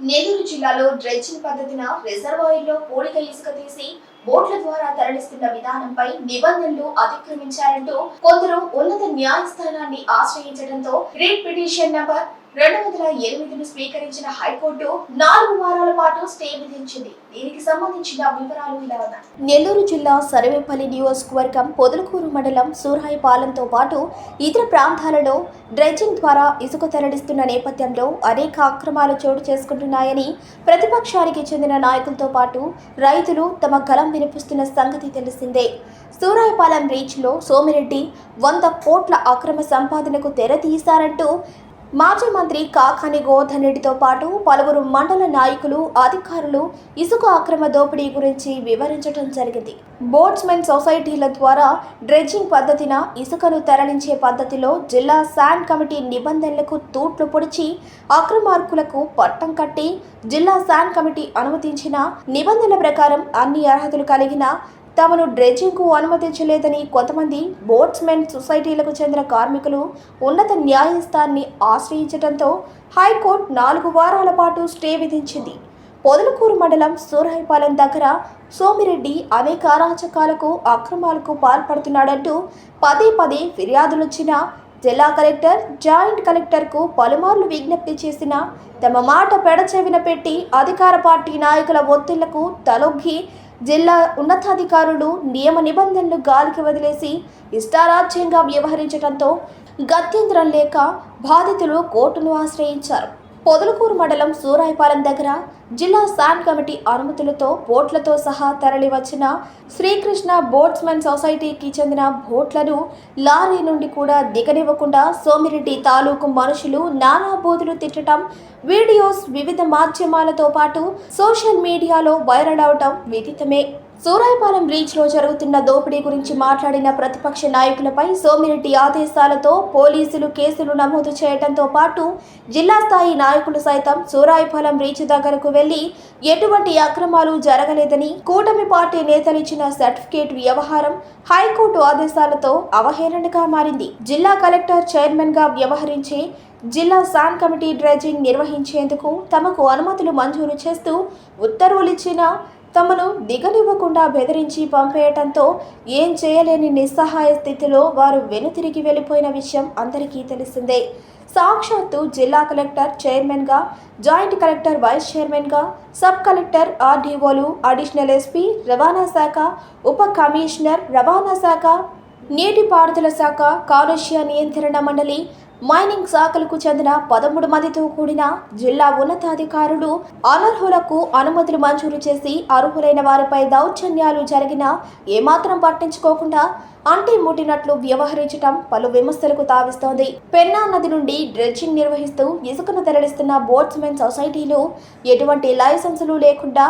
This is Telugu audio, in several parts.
నెల్లూరు జిల్లాలో డ్రెడ్జింగ్ పద్ధతిన రిజర్వాయర్లో పూడిక ఇసుక తీసి బోట్ల ద్వారా తరలిస్తున్న విధానంపై నిబంధనలు అతిక్రమించారంటూ కొందరు ఉన్నత న్యాయస్థానాన్ని ఆశ్రయించడంతో రీట్ పిటిషన్ నంబర్ రెండు వందల ఎనిమిదిను స్వీకరించిన హైకోర్టు నాలుగు వారాల పాటు స్టే విధించింది. దీనికి సంబంధించిన వివరాలు ఇలా ఉన్నాయి. నెల్లూరు జిల్లా సర్వేపల్లి నియోజకవర్గం పొదలకూరు మండలం సూరాయిపాలెంతో పాటు ఇతర ప్రాంతాలలో డ్రెడ్జింగ్ ద్వారా ఇసుక తరలిస్తున్న నేపథ్యంలో అనేక అక్రమాలు చోటు చేసుకుంటున్నాయని ప్రతిపక్షానికి చెందిన నాయకులతో పాటు రైతులు తమ కలం వినిపిస్తున్న సంగతి తెలిసిందే. సూరాయపాలెం రీచ్లో సోమిరెడ్డి వంద కోట్ల అక్రమ సంపాదనకు తెర తీశారంటూ మాజీ మంత్రి కాకాని గోవర్ధన్ రెడ్డితో పాటు పలువురు మండల నాయకులు అధికారులు ఇసుక అక్రమ దోపిడీ గురించి వివరించడం జరిగింది. బోట్స్మెన్ సొసైటీల ద్వారా డ్రెడ్జింగ్ పద్ధతిన ఇసుకను తరలించే పద్ధతిలో జిల్లా శాండ్ కమిటీ నిబంధనలకు తూట్లు పొడిచి అక్రమార్కులకు పట్టం కట్టి జిల్లా శాండ్ కమిటీ అనుమతించిన నిబంధనల ప్రకారం అన్ని అర్హతలు కలిగిన తమను డ్రెడ్జింగ్కు అనుమతించలేదని కొంతమంది బోట్స్మెన్ సొసైటీలకు చెందిన కార్మికులు ఉన్నత న్యాయస్థానాన్ని ఆశ్రయించడంతో హైకోర్టు నాలుగు వారాల పాటు స్టే విధించింది. పొదలకూరు మండలం సూరాయిపాలెం దగ్గర సోమిరెడ్డి అనేక అరాచకాలకు అక్రమాలకు పాల్పడుతున్నాడంటూ పదే పదే ఫిర్యాదులొచ్చినా జిల్లా కలెక్టర్ జాయింట్ కలెక్టర్కు పలుమార్లు విజ్ఞప్తి చేసిన తమ మాట పెడచెవిన పెట్టి అధికార పార్టీ నాయకుల ఒత్తిళ్ళకు తలొగ్గి జిల్లా ఉన్నతాధికారులు నియమ నిబంధనలు గాలికి వదిలేసి ఇష్టారాజ్యంగా వ్యవహరించడంతో గత్యంతరం లేక బాధితులు కోర్టును ఆశ్రయించారు. పొదలకూరు మండలం సూరాయిపాలెం దగ్గర జిల్లా సాన్ కమిటీ అనుమతులతో బోట్లతో సహా తరలివచ్చిన శ్రీకృష్ణ బోట్స్మెన్ సొసైటీకి చెందిన బోట్లను లారీ నుండి కూడా దిగనివ్వకుండా సోమిరెడ్డి తాలూకు మనుషులు నానా బోధులు తిట్టడం వీడియోస్ వివిధ మాధ్యమాలతో పాటు సోషల్ మీడియాలో వైరల్ అవటం విదితమే సూరాయపాలెం రీచ్లో జరుగుతున్న దోపిడీ గురించి మాట్లాడిన ప్రతిపక్ష నాయకులపై సోమిరెడ్డి ఆదేశాలతో పోలీసులు కేసులు నమోదు చేయడంతో పాటు జిల్లా స్థాయి నాయకులు సైతం సూరాయపాలెం రీచ్ దగ్గరకు వెళ్ళి ఎటువంటి అక్రమాలు జరగలేదని కూటమి పార్టీ నేతలిచ్చిన సర్టిఫికేట్ వ్యవహారం హైకోర్టు ఆదేశాలతో అవహేళనగా మారింది. జిల్లా కలెక్టర్ చైర్మన్గా వ్యవహరించే జిల్లా శాన్ కమిటీ డ్రెడ్జింగ్ నిర్వహించేందుకు తమకు అనుమతులు మంజూరు చేస్తూ ఉత్తర్వులిచ్చిన తమను దిగనివ్వకుండా బెదిరించి పంపేయటంతో ఏం చేయలేని నిస్సహాయ స్థితిలో వారు వెనుతిరిగి వెళ్ళిపోయిన విషయం అందరికీ తెలిసిందే. సాక్షాత్తు జిల్లా కలెక్టర్ చైర్మన్గా జాయింట్ కలెక్టర్ వైస్ చైర్మన్గా సబ్ కలెక్టర్ ఆర్డీఓలు అడిషనల్ ఎస్పీ రవాణా శాఖ ఉప కమిషనర్ రవాణా శాఖ నీటిపారుదల శాఖ కాలుష్య నియంత్రణ మండలి మైనింగ్ శాఖలకు చెందిన పదమూడు మందితో కూడిన జిల్లా ఉన్నతాధికారులు అనర్హులకు అనుమతులు మంజూరు చేసి అర్హులైన వారిపై దౌర్జన్యాలు జరిగినా ఏమాత్రం పట్టించుకోకుండా అంటి ముట్టినట్లు వ్యవహరించటం పలు విమర్శలకు తావిస్తోంది. పెన్నా నది నుండి డ్రెడ్జింగ్ నిర్వహిస్తూ ఇసుకను తరలిస్తున్న బోట్స్మెన్ సొసైటీలు ఎటువంటి లైసెన్సులు లేకుండా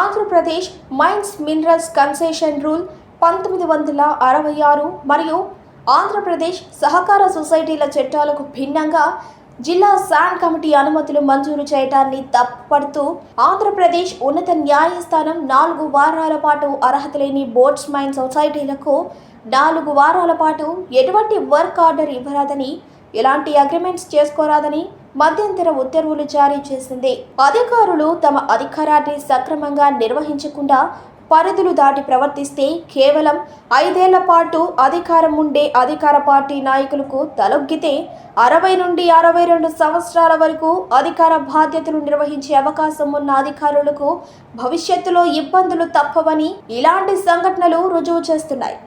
Andhra Pradesh mines minerals concession rule పంతొమ్మిది వందల అరవై ఆరు మరియు ఆంధ్రప్రదేశ్ సహకార సొసైటీల చట్టాలకు భిన్నంగా జిల్లా శాండ్ కమిటీ అనుమతులు మంజూరు చేయడాన్ని తప్పుపడుతూ ఆంధ్రప్రదేశ్ ఉన్నత న్యాయస్థానం నాలుగు వారాల పాటు అర్హత లేని బోట్స్ మైన్ సొసైటీలకు నాలుగు వారాల పాటు ఎటువంటి వర్క్ ఆర్డర్ ఇవ్వరాదని ఎలాంటి అగ్రిమెంట్స్ చేసుకోరాదని మధ్యంతర ఉత్తర్వులు జారీ చేసింది. అధికారులు తమ అధికారాన్ని సక్రమంగా నిర్వహించకుండా పరిధులు దాటి ప్రవర్తిస్తే కేవలం ఐదేళ్ళ పాటు అధికారం ఉండే అధికార పార్టీ నాయకులకు తలొగ్గితే అరవై నుండి అరవై రెండు సంవత్సరాల వరకు అధికార బాధ్యతలు నిర్వహించే అవకాశం ఉన్న అధికారులకు భవిష్యత్తులో ఇబ్బందులు తప్పవని ఇలాంటి సంఘటనలు రుజువు చేస్తున్నాయి.